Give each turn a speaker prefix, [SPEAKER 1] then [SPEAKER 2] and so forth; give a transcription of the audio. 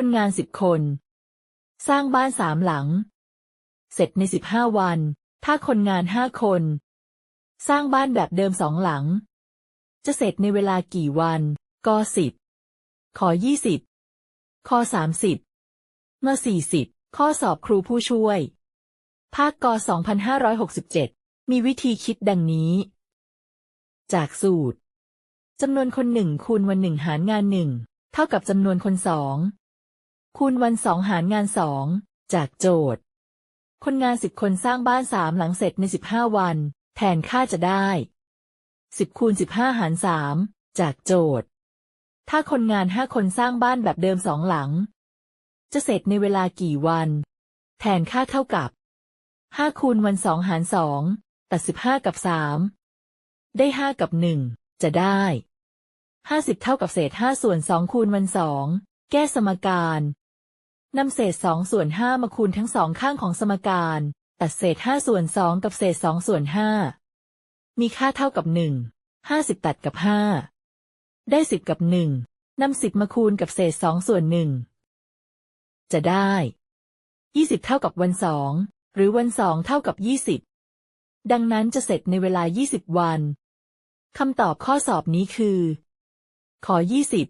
[SPEAKER 1] คนงานสิบคน สร้างบ้านสามหลัง เสร็จในสิบห้าวัน ถ้าคนงานห้าคน สร้างบ้านแบบเดิมสองหลัง จะเสร็จในเวลากี่วันกสิบขอยี่สิบข้อสามสิบเมื่อสี่สิบข้อสอบครูผู้ช่วย ภาคก2567 มีวิธีคิดดังนี้ จากสูตรจำนวนคนหนึ่งคูณวันหนึ่งหารงานหนึ่งเท่ากับจำนวนคนสอง คูณวันสองหารงานสองจากโจทย์ คนงานสิบคนสร้างบ้านสามหลังเสร็จในสิบห้าวัน แทนค่าจะได้สิบคูณสิบห้าหารสามจากโจทย์ ถ้าคนงานห้าคนสร้างบ้านแบบเดิมสองหลัง จะเสร็จในเวลากี่วัน แทนค่าเท่ากับห้าคูณวันสองหารสองตัดสิบห้ากับสามได้ห้ากับหนึ่งจะได้ห้าสิบเท่ากับเศษห้าส่วนสองคูณวันสองแก้สมการ นำเศษสองส่วนห้ามาคูณทั้งสองข้างของสมการ ตัดเศษห้าส่วนสองกับเศษสองส่วนห้ามีค่าเท่ากับหนึ่งห้าสิบตัดกับห้าได้สิบกับหนึ่งนำสิบมาคูณกับเศษสองส่วนหนึ่งจะได้ยี่สิบเท่ากับวันสองหรือวันสองเท่ากับยี่สิบดังนั้นจะเสร็จในเวลายี่สิบวันคำตอบข้อสอบนี้คือ ขอยี่สิบ